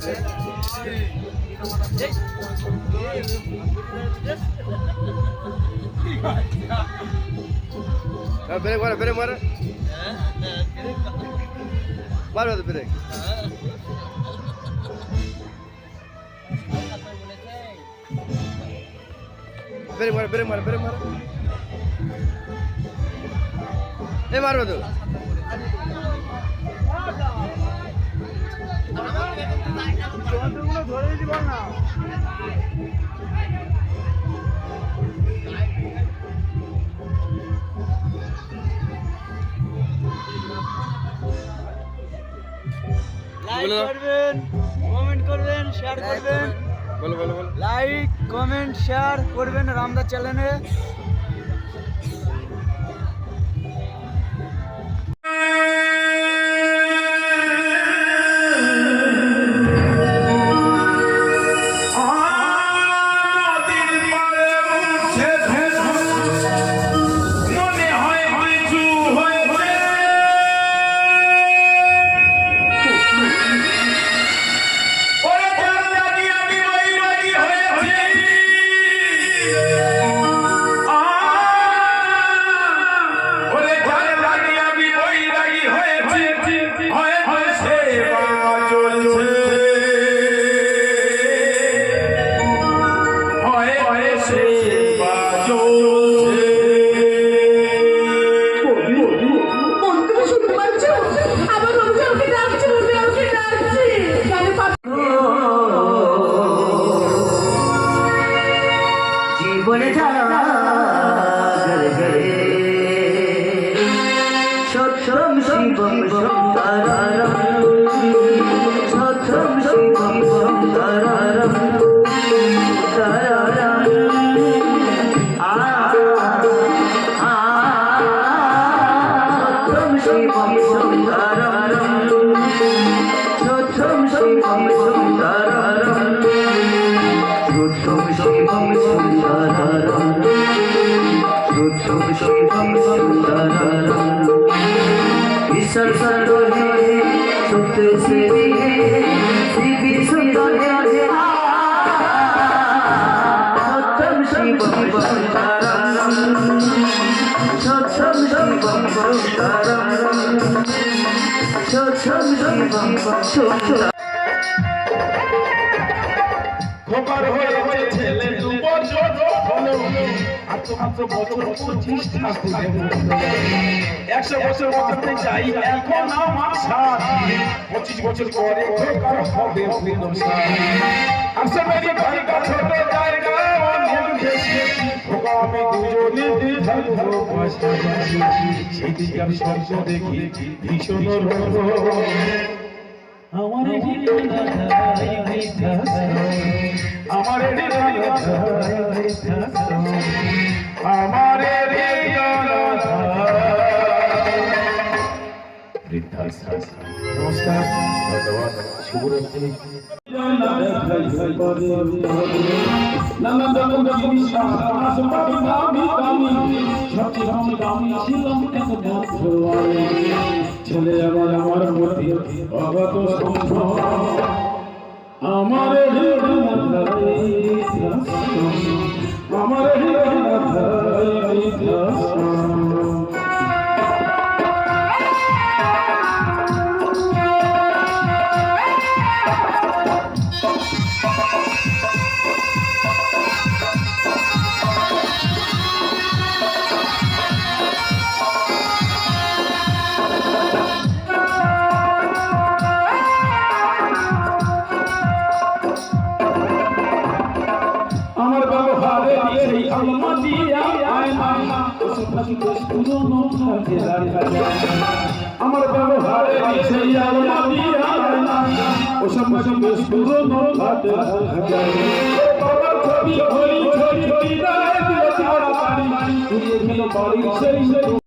¿Qué es eso? ¿Qué es eso? ¿Qué es eso? ¿Qué es eso? ¿Qué es eso? ¿Qué. Like করবেন comment করবেন share করবেন। বলো বলো বলো। Like comment share করবেন রামদাস চ্যানেলে সত্যম শিবম শঙ্করম সত্যম শিবম সত্যম শিবম শঙ্করম সত্যম শিবম সুন্দরম সত্যম শিবম সুন্দরম ঈশ্বর সর্বহে সত্য শ্রী শ্রী সুন্দর সত্যম শিবম সুন্দরম সত্যম শিবম সুন্দরম সত্যম শিবম সুন্দরম খোকার হয়ে হয়ে একশো বছর পঁচিশ বছর পরে অনেক বেশি। আমি দুজনে সেদিকে আমি স্বপ্ন দেখি ভীষণ আমার আমার আমার নমস্কার। ধন্যবাদ। শুভরাত্রি। নানা রকম জিনিস আসবাব দামি দামি সবচেয়ে দামি দামি ছিলাম কত বছর ছেলে আমার আমার প্রতি অগত সম্ভব জন্ম দিয়া আমার ব্যবহারে সেই আলমা দিয়া ওসব পাখি বেশ পুরনো ভাতে বাবার ছবি হই ছড়ি ছড়ি দাঁড়ায় দিল তারা বাড়ি তুলে দিল বাড়ির সেই